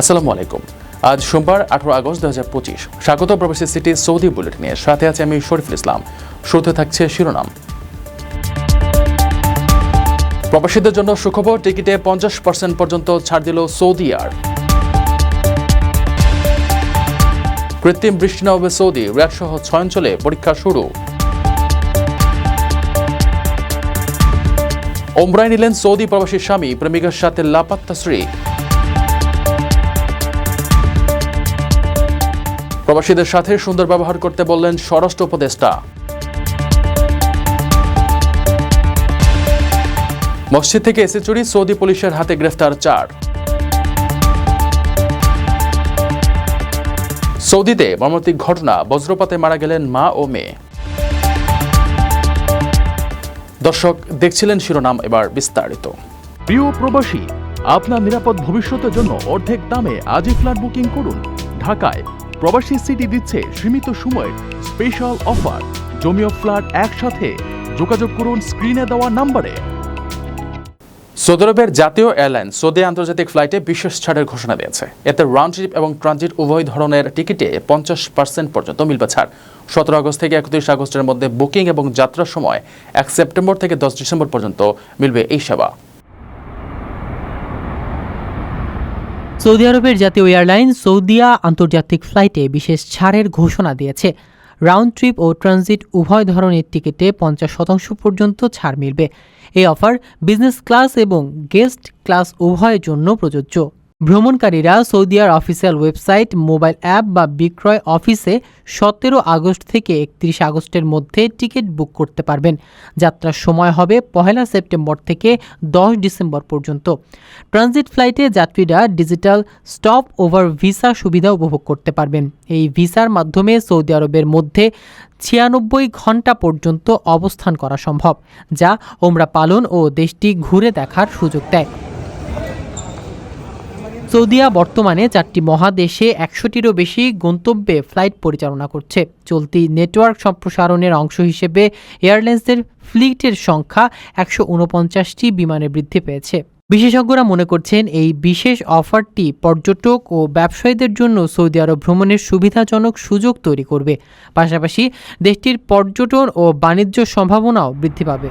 আসসালামু আলাইকুম। আজ সোমবার, আঠারো আগস্ট দু হাজার পঁচিশ। স্বাগত প্রবাসী সিটি সৌদি বুলেটিনে সাথে আছে আমি শরীফুল ইসলাম। শুরুতে থাকছে শিরোনাম। প্রবাসীদের জন্য সুখবর, টিকিটে পঞ্চাশ পার্সেন্ট পর্যন্ত ছাড় দিল সৌদি আর। কৃত্রিম বৃষ্টি না হবে সৌদি। রিয়াদ সহ ছয় অঞ্চলে পরীক্ষা শুরু। ওমরায় নিলেন সৌদি প্রবাসী স্বামী, প্রেমিকার সাথে লাপাত্তা স্ত্রী। প্রবাসীদের সাথে সুন্দর ব্যবহার করতে বললেন স্বরাষ্ট্র উপদেষ্টা। মসজিদ থেকে এসে চুরি সৌদি পুলিশের হাতে গ্রেফতার চার। সৌদিতে মর্মান্তিক ঘটনা, বজ্রপাতে মারা গেলেন মা ও মেয়ে। দর্শক, দেখছিলেন শিরোনাম এবার বিস্তারিত। প্রিয় প্রবাসী, আপনার নিরাপদ ভবিষ্যতের জন্য অর্ধেক দামে আজই ফ্ল্যাট বুকিং করুন। ঢাকায় প্রবাসী সিটি দিচ্ছে সীমিত সময়ের স্পেশাল অফার জমিও ফ্ল্যাট একসাথে। যোগাযোগ করুন স্ক্রিনে দেওয়া নাম্বারে। সৌদি আরবের জাতীয় এয়ারলাইন সৌদি আন্তর্জাতিক ফ্লাইটে বিশেষ ছাড়ের ঘোষণা দিয়েছে। এতে রাউন্ড ট্রিপ এবং ট্রানজিট উভয় ধরনের টিকিটে পঞ্চাশ পার্সেন্ট পর্যন্ত মিলবে ছাড়। সতেরো আগস্ট থেকে একত্রিশ আগস্টের মধ্যে বুকিং এবং যাত্রার সময় এক সেপ্টেম্বর থেকে দশ ডিসেম্বর পর্যন্ত মিলবে এই সেবা। সৌদি আরবের জাতীয় এয়ারলাইন সৌদিয়া আন্তর্জাতিক ফ্লাইটে বিশেষ ছাড়ের ঘোষণা দিয়েছে। রাউন্ড ট্রিপ ও ট্রানজিট উভয় ধরনের টিকিটে পঞ্চাশ শতাংশ পর্যন্ত ছাড় মিলবে। এই অফার বিজনেস ক্লাস এবং গেস্ট ক্লাস উভয়ের জন্য প্রযোজ্য। ভ্রমণকারীরা সৌদিয়ার অফিসিয়াল ওয়েবসাইট মোবাইল অ্যাপ বা বিক্রয় অফিসে সতেরো আগস্ট থেকে একত্রিশ আগস্টের মধ্যে টিকিট বুক করতে পারবেন। যাত্রার সময় হবে পহেলা সেপ্টেম্বর থেকে দশ ডিসেম্বর পর্যন্ত। ট্রানজিট ফ্লাইটে যাত্রীরা ডিজিটাল স্টপ ওভার ভিসা সুবিধা উপভোগ করতে পারবেন। এই ভিসার মাধ্যমে সৌদি আরবের মধ্যে ছিয়ানব্বই ঘণ্টা পর্যন্ত অবস্থান করা সম্ভব, যা ওমরা পালন ও দেশটি ঘুরে দেখার সুযোগ দেয়। সৌদিয়া বর্তমানে চারটি মহাদেশে একশোটিরও বেশি গন্তব্যে ফ্লাইট পরিচালনা করছে। চলতি নেটওয়ার্ক সম্প্রসারণের অংশ হিসেবে এয়ারলাইন্সের ফ্লিটের সংখ্যা একশো উনপঞ্চাশটি বিমানে বৃদ্ধি পেয়েছে। বিশেষজ্ঞরা মনে করছেন এই বিশেষ অফারটি পর্যটক ও ব্যবসায়ীদের জন্য সৌদি আরব ভ্রমণের সুবিধাজনক সুযোগ তৈরি করবে। পাশাপাশি দেশটির পর্যটন ও বাণিজ্য সম্ভাবনাও বৃদ্ধি পাবে।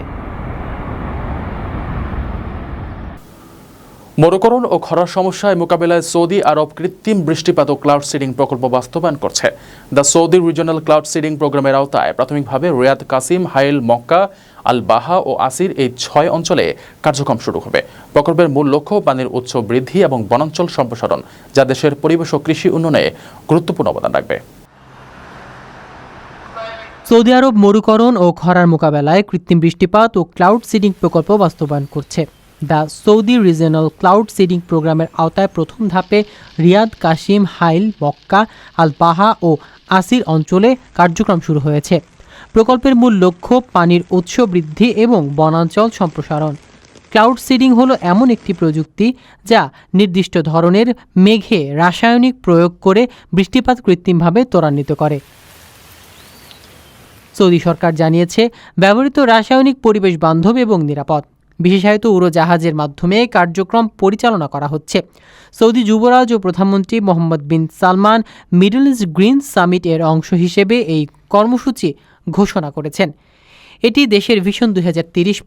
মরুকরণ ও খরার সমস্যায় মোকাবেলায় সৌদি আরব কৃত্রিম বৃষ্টিপাত ও ক্লাউড সিডিং প্রকল্প বাস্তবায়ন করছে। The Saudi regional cloud seeding প্রোগ্রামের আওতায় প্রাথমিকভাবে রিয়াদ কাসিম, হাইল মক্কা আল বাহা ও আসির এই ছয় অঞ্চলে কার্যক্রম শুরু হবে। প্রকল্পের মূল লক্ষ্য পানির উৎস বৃদ্ধি এবং বনাঞ্চল সম্প্রসারণ, যা দেশের পরিবেশ ও কৃষি উন্নয়নে গুরুত্বপূর্ণ অবদান রাখবে। সৌদি আরব মরুকরণ ও খরার মোকাবেলায় কৃত্রিম বৃষ্টিপাত ও ক্লাউড সিডিং প্রকল্প বাস্তবায়ন করছে। The Saudi regional cloud seeding প্রোগ্রামের আওতায় প্রথম ধাপে রিয়াদ কাশিম হাইল, মক্কা আল বাহা ও আসির অঞ্চলে কার্যক্রম শুরু হয়েছে। প্রকল্পের মূল লক্ষ্য পানির উৎস বৃদ্ধি এবং বনাঞ্চল সম্প্রসারণ। ক্লাউড সিডিং হলো এমন একটি প্রযুক্তি যা নির্দিষ্ট ধরনের মেঘে রাসায়নিক প্রয়োগ করে বৃষ্টিপাত কৃত্রিমভাবে ত্বরান্বিত করে। সৌদি সরকার জানিয়েছে, ব্যবহৃত রাসায়নিক পরিবেশ বান্ধব এবং নিরাপদ। বিশেষায়িত উড়োজাহাজের মাধ্যমে কার্যক্রম পরিচালনা করা হচ্ছে। সৌদি যুবরাজ ও প্রধানমন্ত্রী Mohammed bin Salman Middle East Green Summit এর অংশ হিসেবে এই কর্মসূচি ঘোষণা করেছেন। এটি দেশের ভিশন দুই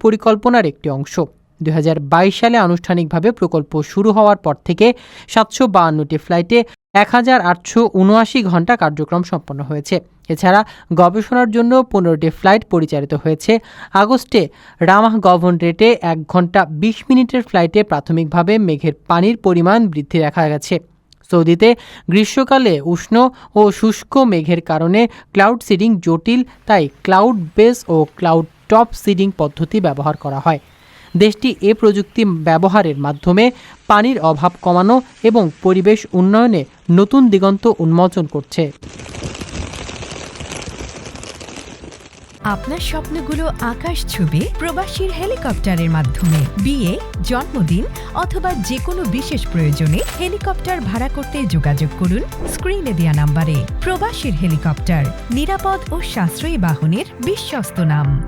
পরিকল্পনার একটি অংশ। দুই হাজার বাইশ সালে আনুষ্ঠানিকভাবে প্রকল্প শুরু হওয়ার পর থেকে সাতশো বাহান্নটি ফ্লাইটে এক হাজার আটশো উনআশি ঘণ্টা কার্যক্রম সম্পন্ন হয়েছে। এছাড়া গবেষণার জন্য পনেরোটি ফ্লাইট পরিচালিত হয়েছে। আগস্টে রামাহ গভর্ন রেটে এক ঘণ্টা বিশ মিনিটের ফ্লাইটে প্রাথমিকভাবে মেঘের পানির পরিমাণ বৃদ্ধি দেখা গেছে। সৌদিতে গ্রীষ্মকালে উষ্ণ ও শুষ্ক মেঘের কারণে ক্লাউড সিডিং জটিল, তাই ক্লাউড বেস ও ক্লাউড টপ সিডিং পদ্ধতি ব্যবহার করা হয়। দেশটি এ প্রযুক্তি ব্যবহারের মাধ্যমে পানির অভাব কমানো এবং পরিবেশ উন্নয়নে নতুন দিগন্ত উন্মোচন করছে। আপনার স্বপ্নগুলো আকাশ ছবি প্রবাসীর হেলিকপ্টারের মাধ্যমে। বিয়ে, জন্মদিন অথবা যে কোনো বিশেষ প্রয়োজনে হেলিকপ্টার ভাড়া করতে যোগাযোগ করুন স্ক্রিনে দেয়া নাম্বারে। প্রবাসীর হেলিকপ্টার, নিরাপদ ও সাশ্রয়ী বাহনের বিশ্বস্ত নাম।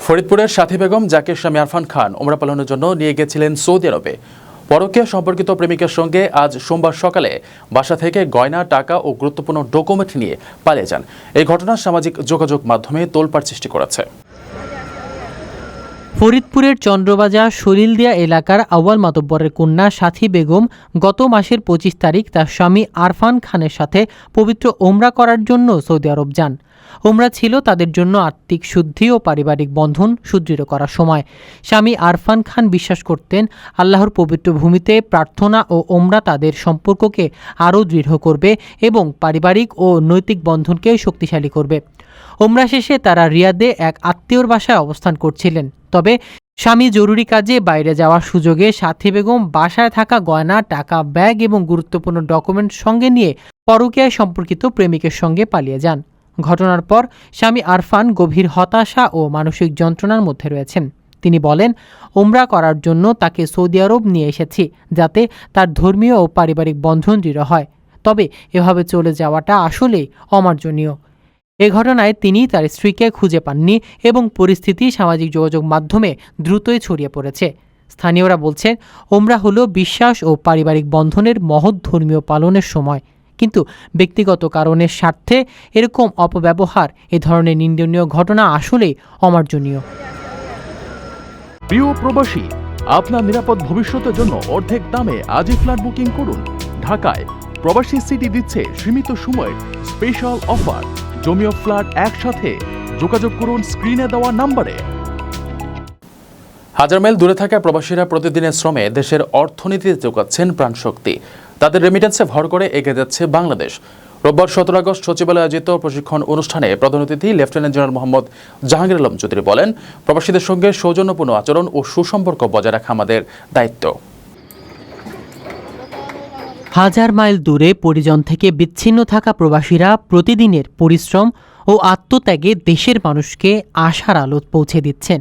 ফরিদপুরের সাথী বেগম, জাকির স্বামী আরফান খান ওমরা পালনের জন্য নিয়ে গেছিলেন সৌদি আরবে। পরকীয়া সম্পর্কিত প্রেমিকের সঙ্গে আজ সোমবার সকালে বাসা থেকে গয়না, টাকা ও গুরুত্বপূর্ণ ডকুমেন্ট নিয়ে পালিয়ে যান। এই ঘটনা সামাজিক যোগাযোগ মাধ্যমে তোলপাড় সৃষ্টি করেছে। ফরিদপুরের চন্দ্রবাজার সলিলদিয়া এলাকার আউয়াল মাতব্বরের কন্যা সাথী বেগম গত মাসের পঁচিশ তারিখ তার স্বামী আরফান খানের সাথে পবিত্র ওমরা করার জন্য সৌদি আরব যান। ওমরা ছিল তাদের জন্য আর্থিক শুদ্ধি ও পারিবারিক বন্ধন সুদৃঢ় করার সময়। স্বামী আরফান খান বিশ্বাস করতেন, আল্লাহর পবিত্র ভূমিতে প্রার্থনা ও ওমরা তাদের সম্পর্ককে আরও দৃঢ় করবে এবং পারিবারিক ও নৈতিক বন্ধনকে শক্তিশালী করবে। ওমরা শেষে তারা রিয়াদে এক আত্মীয়র বাসায় অবস্থান করছিলেন। তবে স্বামী জরুরি কাজে বাইরে যাওয়ার সুযোগে সাথী বেগম বাসায় থাকা গয়না, টাকা, ব্যাগ এবং গুরুত্বপূর্ণ ডকুমেন্ট সঙ্গে নিয়ে পরকীয়ায় সম্পর্কিত প্রেমিকের সঙ্গে পালিয়ে যান। ঘটনার পর স্বামী আরফান গভীর হতাশা ও মানসিক যন্ত্রণার মধ্যে রয়েছেন। তিনি বলেন ওমরা করার জন্য তাকে সৌদি আরব নিয়ে এসেছি যাতে তার ধর্মীয় ও পারিবারিক বন্ধন দৃঢ় হয়। তবে এভাবে চলে যাওয়াটা আসলেই অমার্জনীয়। এ ঘটনায় তিনি তার স্ত্রীকে খুঁজে পাননি এবং পরিস্থিতি সামাজিক যোগাযোগ মাধ্যমে দ্রুতই ছড়িয়ে পড়েছে। স্থানীয়রা বলছেন, ওমরা হলো বিশ্বাস ও পারিবারিক বন্ধনের মহৎ ধর্মীয় পালনের সময়। কিন্তু ব্যক্তিগত কারণের স্বার্থে এরকম অপব্যবহার, এ ধরনের নিন্দনীয় ঘটনা আসলেই অমার্জনীয়। প্রিয় প্রবাসী, আপনার নিরাপদ ভবিষ্যতের জন্য অর্ধেক দামে আজই ফ্ল্যাট বুকিং করুন। ঢাকায় প্রবাসী সিটি দিচ্ছে সীমিত সময়ের স্পেশাল অফার জমিও ফ্ল্যাট একসাথে। যোগাযোগ করুন স্ক্রিনে দেওয়া নম্বরে হাজার মাইল দূরে থাকা প্রবাসীরা প্রতিদিনের শ্রমে দেশের অর্থনীতিতে যোগাচ্ছেন প্রাণশক্তি। তাদের রেমিটেন্সে ভর করে এগিয়ে যাচ্ছে বাংলাদেশ। রোববার সতেরো আগস্ট সচিবালয়ে আয়োজিত প্রশিক্ষণ অনুষ্ঠানে প্রধান অতিথি লেফটেন্যান্ট জেনারেল মোহাম্মদ জাহাঙ্গীর আলম চৌধুরী বলেন, প্রবাসীদের সঙ্গে সৌজন্যপূর্ণ আচরণ ও সুসম্পর্ক বজায় রাখা আমাদের দায়িত্ব। হাজার মাইল দূরে পরিজন থেকে বিচ্ছিন্ন থাকা প্রবাসীরা প্রতিদিনের পরিশ্রম ও আত্মত্যাগে দেশের মানুষকে আশার আলো পৌঁছে দিচ্ছেন।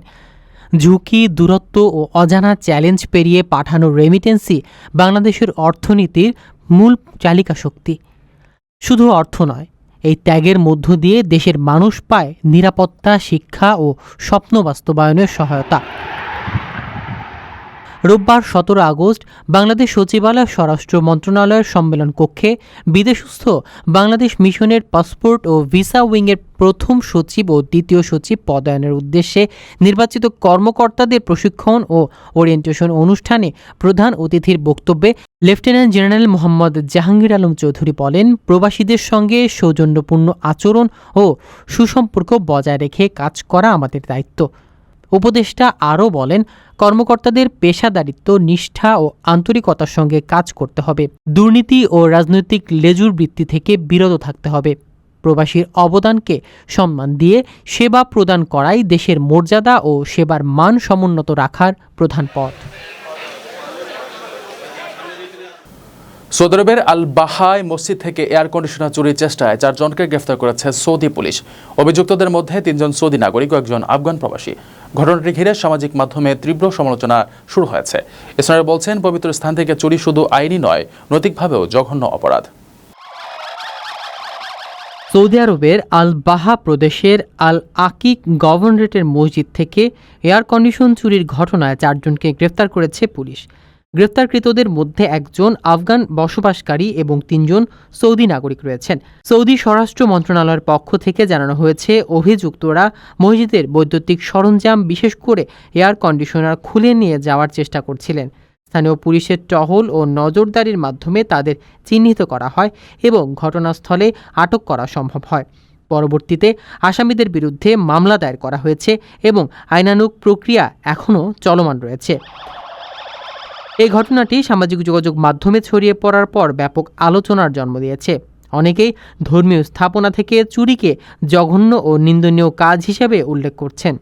ঝুঁকি, দূরত্ব ও অজানা চ্যালেঞ্জ পেরিয়ে পাঠানো রেমিটেন্সি বাংলাদেশের অর্থনীতির মূল চালিকা শক্তি। শুধু অর্থ নয়, এই ত্যাগের মধ্য দিয়ে দেশের মানুষ পায় নিরাপত্তা, শিক্ষা ও স্বপ্ন বাস্তবায়নের সহায়তা। রোববার সতেরো আগস্ট বাংলাদেশ সচিবালয় স্বরাষ্ট্র মন্ত্রণালয়ের সম্মেলন কক্ষে বিদেশস্থ বাংলাদেশ মিশনের পাসপোর্ট ও ভিসা উইংয়ের প্রথম সচিব ও দ্বিতীয় সচিব পদায়নের উদ্দেশ্যে নির্বাচিত কর্মকর্তাদের প্রশিক্ষণ ও ওরিয়েন্টেশন অনুষ্ঠানে প্রধান অতিথির বক্তব্যে লেফটেন্যান্ট জেনারেল মোহাম্মদ জাহাঙ্গীর আলম চৌধুরী বলেন, প্রবাসীদের সঙ্গে সৌজন্যপূর্ণ আচরণ ও সুসম্পর্ক বজায় রেখে কাজ করা আমাদের দায়িত্ব। উপদেষ্টা আরও বলেন, কর্মকর্তাদের পেশাদারিত্ব, নিষ্ঠা ও আন্তরিকতার সঙ্গে কাজ করতে হবে। দুর্নীতি ও রাজনৈতিক লেজুর বৃত্তি থেকে বিরত থাকতে হবে। প্রবাসীর অবদানকে সম্মান দিয়ে সেবা প্রদান করাই দেশের মর্যাদা ও সেবার মান সমুন্নত রাখার প্রধান পথ। সৌদি আরবের আল বাহাই মসজিদ থেকে এয়ার কন্ডিশনার চুরির চেষ্টায় চারজনকে গ্রেফতার করেছে সৌদি পুলিশ। অভিযুক্তদের মধ্যে তিনজন সৌদি নাগরিক ও একজন আফগান প্রবাসী। ঘটনাটি ঘিরে সামাজিক মাধ্যমে তীব্র সমালোচনা শুরু হয়েছে। স্থানীয় বলছেন, পবিত্র স্থান থেকে চুরি শুধু আইনি নয়, নৈতিকভাবেও জঘন্য অপরাধ। সৌদি আরবের আল বাহা প্রদেশের আল আকিক গভর্নরেটের মসজিদ থেকে এয়ার কন্ডিশন চুরির ঘটনায় চারজনকে গ্রেফতার করেছে পুলিশ। গ্রেফতারকৃতদের মধ্যে একজন আফগান বসবাসকারী এবং তিনজন সৌদি নাগরিক রয়েছেন। সৌদি স্বরাষ্ট্র মন্ত্রণালয়ের পক্ষ থেকে জানানো হয়েছে, অভিযুক্তরা মসজিদের বৈদ্যুতিক সরঞ্জাম, বিশেষ করে এয়ার কন্ডিশনার খুলে নিয়ে যাওয়ার চেষ্টা করছিলেন। স্থানীয় পুলিশের টহল ও নজরদারির মাধ্যমে তাদের চিহ্নিত করা হয় এবং ঘটনাস্থলে আটক করা সম্ভব হয়। পরবর্তীতে আসামিদের বিরুদ্ধে মামলা দায়ের করা হয়েছে এবং আইনানুগ প্রক্রিয়া এখনও চলমান রয়েছে। এই ঘটনাটি সামাজিক যোগাযোগ মাধ্যমে ছড়িয়ে পড়ার পর ব্যাপক আলোচনার জন্ম দিয়েছে। অনেকেই ধর্মীয় স্থাপনা থেকে চুরিকে জঘন্য ও নিন্দনীয় কাজ হিসেবে উল্লেখ করছেন।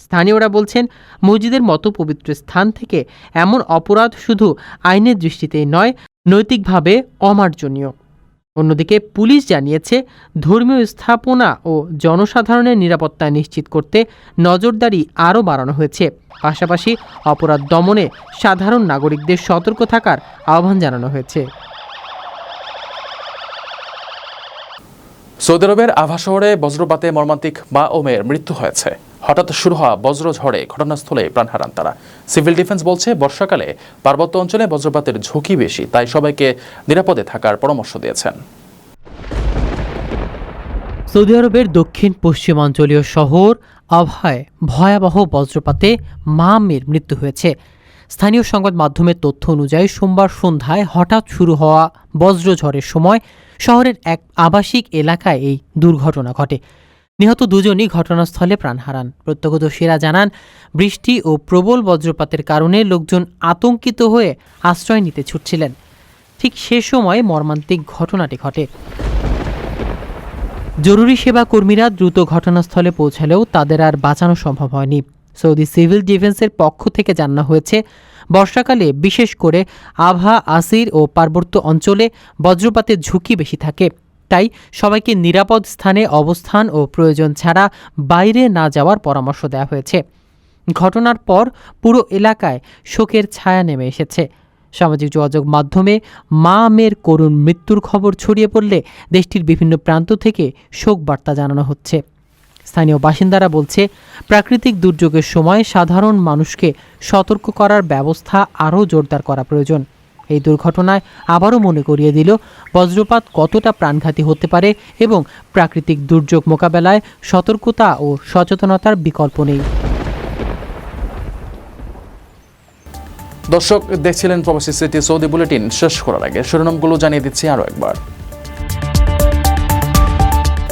স্থানীয়রা বলছেন, মসজিদের মতো পবিত্র স্থান থেকে এমন অপরাধ শুধু আইনের দৃষ্টিতেই নয়, নৈতিকভাবে অমার্জনীয়। অন্যদিকে পুলিশ জানিয়েছে, ধর্মীয় স্থাপনা ও জনসাধারণের নিরাপত্তা নিশ্চিত করতে নজরদারি আরও বাড়ানো হয়েছে। পাশাপাশি অপরাধ দমনে সাধারণ নাগরিকদের সতর্ক থাকার আহ্বান জানানো হয়েছে। সৌদি আরবের আভা শহরে বজ্রপাতে মর্মান্তিক মা ও মেয়ের মৃত্যু হয়েছে। হঠাৎ শুরু হওয়া বজ্রঝড়ে ঘটনাস্থলে প্রাণ হারান তারা। সিভিল ডিফেন্স বলছে, বর্ষাকালে পার্বত্য অঞ্চলে বজ্রপাতের ঝুঁকি বেশি, তাই সবাইকে নিরাপদে থাকার পরামর্শ দিয়েছেন। সৌদি আরবের দক্ষিণ পশ্চিমাঞ্চলীয় শহর আবহায় ভয়াবহ বজ্রপাতে মা মেয়ের মৃত্যু হয়েছে। স্থানীয় সংবাদ মাধ্যমের তথ্য অনুযায়ী, সোমবার সন্ধ্যায় হঠাৎ শুরু হওয়া বজ্রঝড়ের সময় শহরের এক আবাসিক এলাকায় এই দুর্ঘটনা ঘটে। নিহত দুজনই ঘটনাস্থলে প্রাণ হারান। প্রত্যক্ষদর্শীরা জানান, বৃষ্টি ও প্রবল বজ্রপাতের কারণে লোকজন আতঙ্কিত হয়ে আশ্রয় নিতে ছুটছিলেন। ঠিক সে সময় মর্মান্তিক ঘটনাটি ঘটে। জরুরি সেবা কর্মীরা দ্রুত ঘটনাস্থলে পৌঁছালেও তাদের আর বাঁচানো সম্ভব হয়নি। সৌদি সিভিল ডিফেন্সের পক্ষ থেকে জানানো হয়েছে, বর্ষাকালে বিশেষ করে আভা, আসির ও পার্বত্য অঞ্চলে বজ্রপাতের ঝুঁকি বেশি থাকে। তাই সবাইকে নিরাপদ স্থানে অবস্থান ও প্রয়োজন ছাড়া বাইরে না যাওয়ার পরামর্শ দেওয়া হয়েছে। ঘটনার পর পুরো এলাকায় শোকের ছায়া নেমে এসেছে। সামাজিক যোগাযোগ মাধ্যমে মা মেয়ের করুণ মৃত্যুর খবর ছড়িয়ে পড়লে দেশটির বিভিন্ন প্রান্ত থেকে শোক বার্তা জানানো হচ্ছে। স্থানীয় বাসিন্দারা বলছে, প্রাকৃতিক দুর্যোগের সময় সাধারণ মানুষকে সতর্ক করার ব্যবস্থা আরও জোরদার করা প্রয়োজন। এই দুর্ঘটনায় আবারও মনে করিয়ে দিল বজ্রপাত কতটা প্রাণঘাতী হতে পারে এবং প্রাকৃতিক দুর্যোগ মোকাবেলায় সতর্কতা ও সচেতনতার বিকল্প নেই। দর্শক, দেখছিলেন প্রবাসী সিটি সৌদি বুলেটিন শেষ করার আগে। শিরোনামগুলো জানিয়ে দিচ্ছি আরও একবার।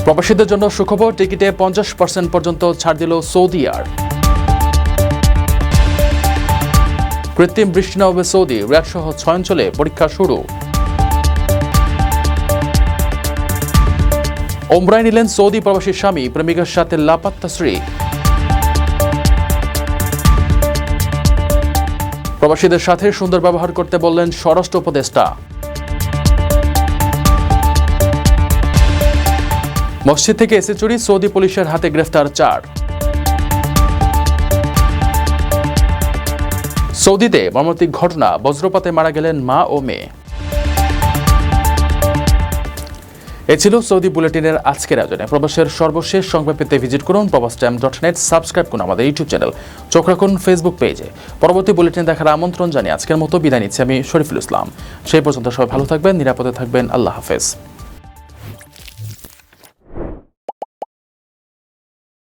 প্রবাসীদের জন্য সুখবর, টিকিটে পঞ্চাশ পার্সেন্ট পর্যন্ত ছাড় দিল সৌদি আর। কৃত্রিম বৃষ্টি না হবে সৌদি রিয়াদ সহ ছয় অঞ্চলে পরীক্ষা শুরু। ওমরায় নিলেন সৌদি প্রবাসী স্বামী, প্রেমিকার সাথে লাপাত্তা স্ত্রী। প্রবাসীদের সাথে সুন্দর ব্যবহার করতে বললেন স্বরাষ্ট্র উপদেষ্টা। মসজিদ থেকে এসে চুরি সৌদি পুলিশের হাতে গ্রেফতার চার। সৌদিতে মর্মান্তিক ঘটনা, বজ্রপাতে মারা গেলেন মা ও মেয়ে। এ ছিল সৌদি বুলেটিনের আজকের আয়োজনে। প্রবাসের সর্বশেষ সংবাদ পেতে ভিজিট করুন প্রবাস টাইম ডট নেট সাবস্ক্রাইব করুন আমাদের ইউটিউব চ্যানেল। চোখ রাখুন ফেসবুক পেজে পরবর্তী বুলেটিন দেখার আমন্ত্রণ জানিয়ে আজকের মতো বিদায় নিচ্ছি আমি শরীফুল ইসলাম। সেই পর্যন্ত সবাই ভালো থাকবেন, নিরাপদে থাকবেন। আল্লাহ হাফেজ।